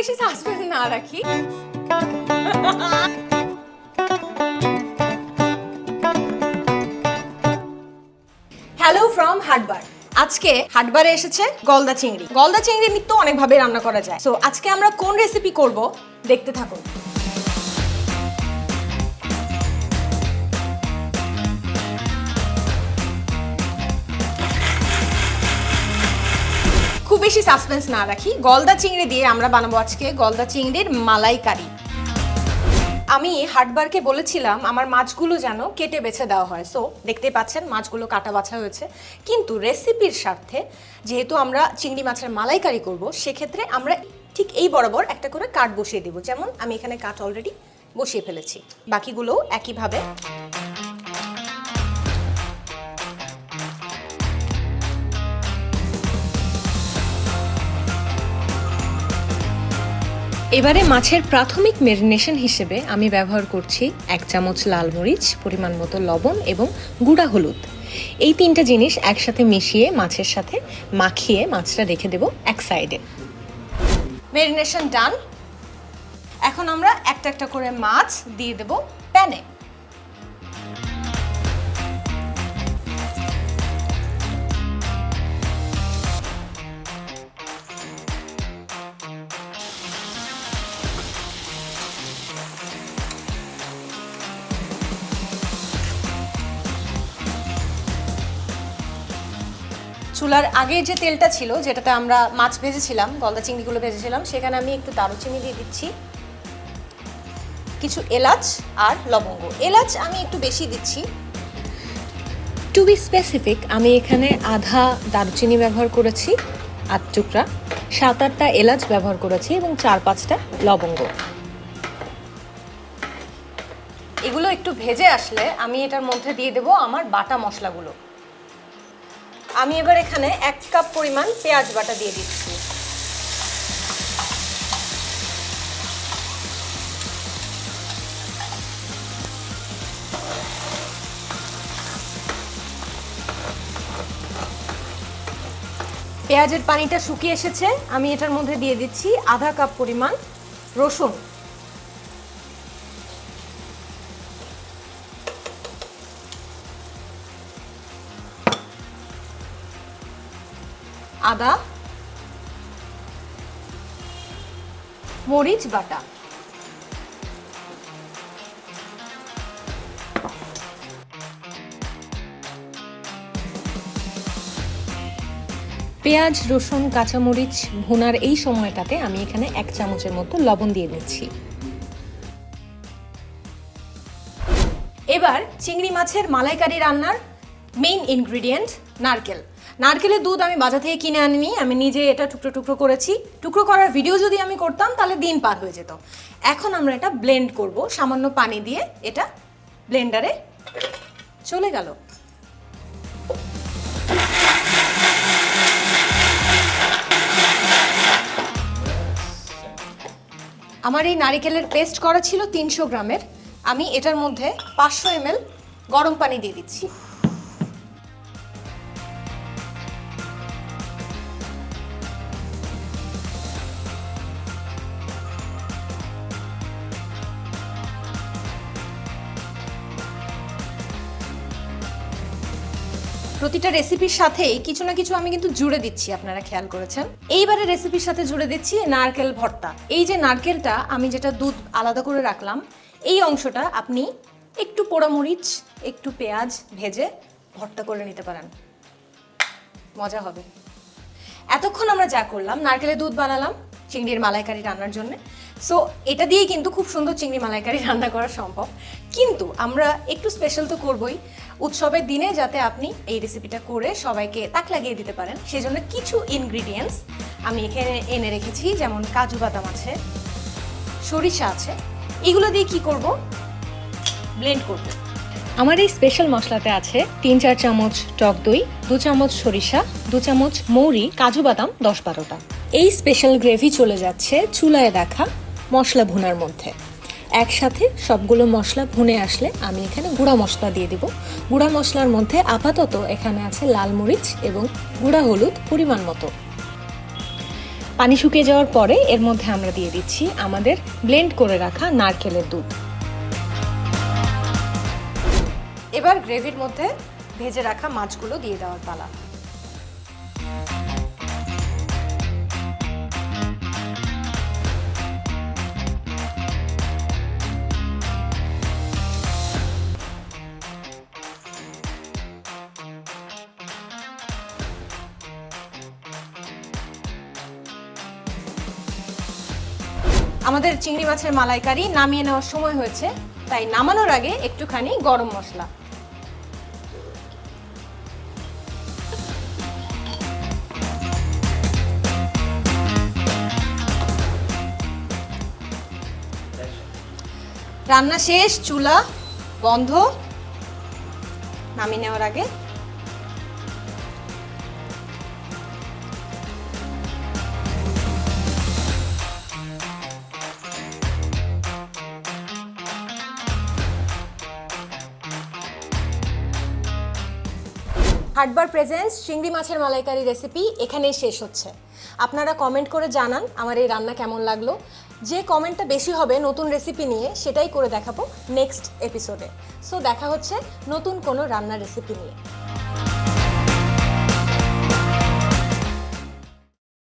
বেশি সাসপেন্স না রাখি। হ্যালো ফ্রম হাটবার আজকে হাটবারে এসেছে গলদা চিংড়ি। গলদা চিংড়ি নিত্য অনেকভাবে রান্না করা যায়। সো আজকে আমরা কোন রেসিপি করব? দেখতে থাকুন। বেশি সাসপেন্স না রাখি। গলদা চিংড়ি দিয়ে আমরা বানাবো আজকে গলদা চিংড়ির মালাইকারি। আমি হাটবারকে বলেছিলাম, আমার মাছগুলো যেন কেটে বেছে দেওয়া হয়। সো দেখতে পাচ্ছেন, মাছগুলো কাটা বাছা হয়েছে। কিন্তু রেসিপির স্বার্থে যেহেতু আমরা চিংড়ি মাছের মালাইকারি করব, সেক্ষেত্রে আমরা ঠিক এই বরাবর একটা করে কাঠ বসিয়ে দেবো। যেমন, আমি এখানে কাঠ অলরেডি বসিয়ে ফেলেছি। বাকিগুলোও একইভাবে এবারে মাছের প্রাথমিক মেরিনেশন হিসেবে আমি ব্যবহার করছি এক চামচ লাল মরিচ, পরিমাণ মতো লবণ এবং গুঁড়া হলুদ। এই তিনটা জিনিস একসাথে মিশিয়ে মাছের সাথে মাখিয়ে মাছটা রেখে দেব এক সাইডে মেরিনেশন ডান এখন আমরা একটা একটা করে মাছ দিয়ে দেব প্যানে চুলার আগে যে তেলটা ছিল যেটাতে আমরা মাছ ভেজেছিলাম গলদা চিংড়িগুলো ভেজেছিলাম সেখানে আমি একটু দারুচিনি দিয়ে দিচ্ছি। কিছু এলাচ আর লবঙ্গ। এলাচ আমি একটু বেশি দিচ্ছি। টু বি স্পেসিফিক আমি এখানে আধা দারুচিনি ব্যবহার করেছি আট টুকরা। সাত আটটা এলাচ ব্যবহার করেছি এবং চার পাঁচটা লবঙ্গ। এগুলো একটু ভেজে আসলে আমি এটার মধ্যে দিয়ে দেবো আমার বাটা মশলাগুলো। আমি এবার এখানে এক কাপ পরিমাণ পেঁয়াজ বাটা দিয়ে দিচ্ছি। পেঁয়াজের পানিটা শুকিয়ে এসেছে। আমি এটার মধ্যে দিয়ে দিচ্ছি আধা কাপ পরিমাণ রসুন। আদা, মরিচ বাটা। পেঁয়াজ, রসুন, কাঁচামরিচ ভুনার এই সময়টাতে আমি এখানে এক চামচের মতো লবণ দিয়ে দিচ্ছি। এবার চিংড়ি মাছের মালাইকারি রান্নার মেইন ইনগ্রিডিয়েন্ট নারকেল। নারকেলের দুধ আমি বাজার থেকে কিনে আনিনি, আমি নিজে এটা টুকরো টুকরো করেছি। টুকরো করার ভিডিও যদি আমি করতাম, তাহলে দিন পার হয়ে যেত। এখন আমরা এটা ব্লেন্ড করব, সামান্য পানি দিয়ে এটা ব্লেন্ডারে চলে গেল। আমার এই নারিকেলের পেস্ট করা ছিল তিনশো গ্রামের। আমি এটার মধ্যে পাঁচশো এমএল গরম পানি দিয়ে দিচ্ছি। প্রতিটা রেসিপির সাথেই কিছু না কিছু আমি কিন্তু জুড়ে দিচ্ছি, আপনারা খেয়াল করেছেন। এইবারে রেসিপির সাথে জুড়ে দিচ্ছি নারকেল ভর্তা। এই যে নারকেলটা আমি যেটা দুধ আলাদা করে রাখলাম, এই অংশটা আপনি একটু পোড়ামরিচ, একটু পেঁয়াজ ভেজে ভর্তা করে নিতে পারেন। মজা হবে। এতক্ষণ আমরা যা করলাম, নারকেলের দুধ বানালাম, চিংড়ির মালাইকারি রান্নার জন্য। সো এটা দিয়ে কিন্তু খুব সুন্দর চিংড়ি মালাইকারি রান্না করা সম্ভব। কিন্তু আমরা একটু স্পেশাল তো করবই। উৎসবের দিনে যাতে আপনি এই রেসিপিটা করে সবাইকে তাক লাগিয়ে দিতে পারেন, সেজন্য কিছু ইনগ্রিডিয়েন্টস আমি এখানে এনে রেখেছি, যেমন কাজু বাদাম আছে, সরিষা আছে। এগুলো দিয়ে কি করব? ব্লেন্ড করব। আমার এই স্পেশাল মশলাতে আছে তিন চার চামচ টক দই, দু চামচ সরিষা, দু চামচ মৌরি, কাজু বাদাম, দশ বারোটা। এই স্পেশাল গ্রেভি চলে যাচ্ছে চুলায় দেখা মশলা ভুনার মধ্যে। একসাথে সবগুলো মশলা ভুনে আসলে আমি এখানে গুঁড়া মশলা দিয়ে দিব। গুঁড়া মশলার মধ্যে আপাতত এখানে আছে লাল মরিচ এবং গুঁড়া হলুদ পরিমাণ মতো। পানি শুকিয়ে যাওয়ার পরে এর মধ্যে আমরা দিয়ে দিচ্ছি আমাদের ব্লেন্ড করে রাখা নারকেলের দুধ। এবার গ্রেভির মধ্যে ভেজে রাখা মাছগুলো দিয়ে দেওয়ার পালা। আমাদের চিংড়ি মাছের মালাইকারি নামিয়ে নেওয়ার সময় হয়েছে, তাই নামানোর আগে একটুখানি গরম মশলা। রান্না শেষ, চুলা বন্ধ। নামিয়ে নেওয়ার আগে হাটবার প্রেজেন্স চিংড়ি মাছের মালাইকারি রেসিপি এখানেই শেষ হচ্ছে। আপনারা কমেন্ট করে জানান আমার এই রান্না কেমন লাগল। যে কমেন্টটা বেশি হবে নতুন রেসিপি নিয়ে, সেটাই করে দেখাবো নেক্সট এপিসোডে সো দেখা হচ্ছে নতুন কোনো রান্নার রেসিপি নিয়ে।